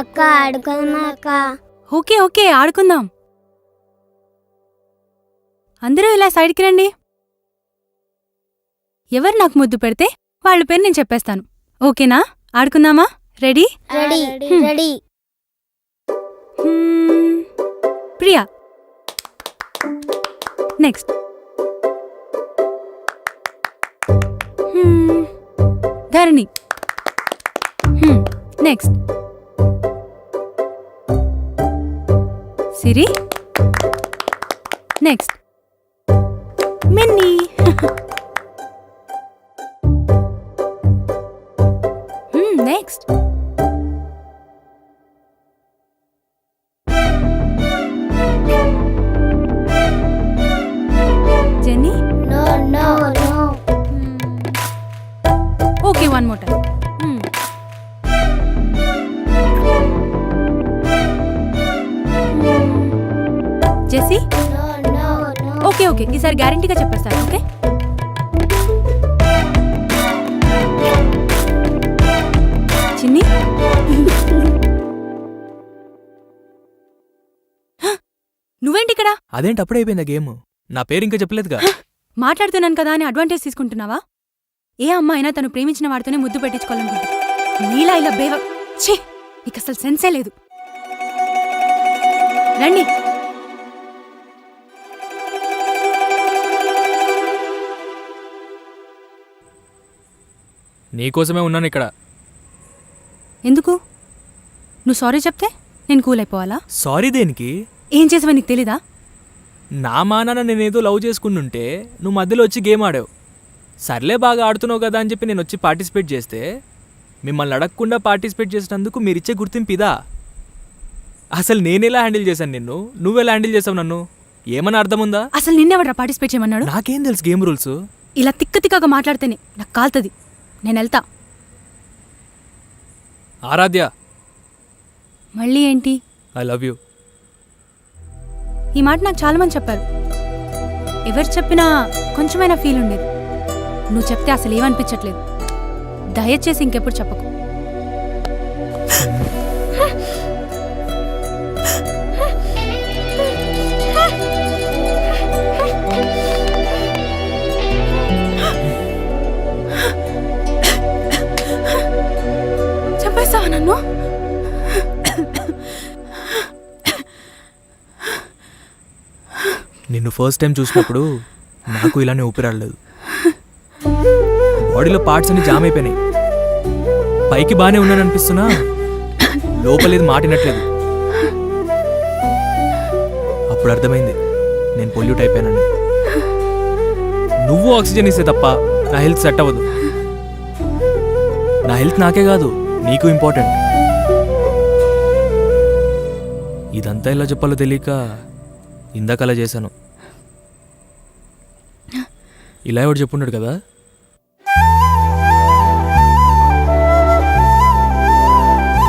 అక్క okay okay ఆడుకుందాం. అందరూ ఇలా సైడ్కి రండి. ఎవరు నాకు ముద్దు పెడితే వాళ్ళ పేరు నేను చెప్పేస్తాను. ఓకేనా? ఆడుకుందామా? Ready? Ready hmm. Ready. Hmm. Priya. Next. Hmm. Dharani. Next. Siri next Minnie hmm, next Jenny no no no okay one more time Jessie okay okay. ఈసారి గ్యారంటీగా చెప్పేస్తాను ఓకే? చిన్ని! నువ్వేంటి ఇక్కడ? అదేంటి అప్పుడే అయిపోయిందా గేమ్? నా పేరు ఇంకా చెప్పలేదుగా. మాట్లాడుతున్నాను కదా అని అడ్వాంటేజ్ తీసుకుంటున్నావా? ఏ అమ్మ అయినా తను ప్రేమించిన వాడితోనే ముద్దు పెట్టించుకోవాలనుకుంటుంది. నీలా ఇలా బేవ ఛీ! నీకు అసలు సెన్సే లేదు. రండి. నీకోసమే ఉన్నాను ఇక్కడ. ఎందుకు? నువ్వు సారీ చెప్తే నేను కూల్ అయిపోవాలా? సారీ దేనికి? ఏం చేసావో నీకు తెలీదా? నా మానాన నేనేదో లవ్ చేసుకుంటుంటే నువ్వు మధ్యలో వచ్చి గేమ్ ఆడావు. సర్లే బాగా ఆడుతున్నావు కదా అని చెప్పి నేను వచ్చి పార్టిసిపేట్ చేస్తే మిమ్మల్ని అడగకుండా పార్టిసిపేట్ చేసినందుకు మీరిచ్చే గుర్తింపు ఇదా? అసలు నేనెలా హ్యాండిల్ చేశాను నిన్ను? నువ్వెలా హ్యాండిల్ చేసావు నన్ను? ఏమని అర్థం ఉందా అసలు నిన్నెవడరా పార్టిసిపేట్ చేయమన్నాడు? నాకేం తెలుసు గేమ్ రూల్స్? ఇలా తిక్క తిక్కగా మాట్లాడితేనే నాకు కాలుతుంది. నేను వెళ్తా. ఆరాధ్య. మళ్ళీ ఏంటి? ఐ లవ్ యూ ఈ మాట నాకు చాలా మంది చెప్పారు. ఎవరు చెప్పినా కొంచెమైనా ఫీల్ ఉండేది. నువ్వు చెప్తే అసలు ఏమనిపించట్లేదు. దయచేసి ఇంకెప్పుడు చెప్పకు. నిన్ను ఫస్ట్ టైం చూసినప్పుడు నాకు ఇలానే ఊపిరాడలేదు. బాడీలో పార్ట్స్ అన్ని జామ్ అయిపోయినాయి. పైకి బాగానే ఉన్నాను అనిపిస్తున్నా లోపలేది మాటినట్లేదు. అప్పుడు అర్థమైంది నేను పొల్యూట్ అయిపోయానని. నువ్వు ఆక్సిజన్ ఇస్తే తప్ప నా హెల్త్ సెట్ అవ్వదు. నా హెల్త్ నాకే కాదు నీకు ఇంపార్టెంట్ ఇదంతా ఎలా చెప్పాలో తెలియక ఇందాక అలా చేశాను. ఇలా ఎవడు చెప్పున్నాడు కదా?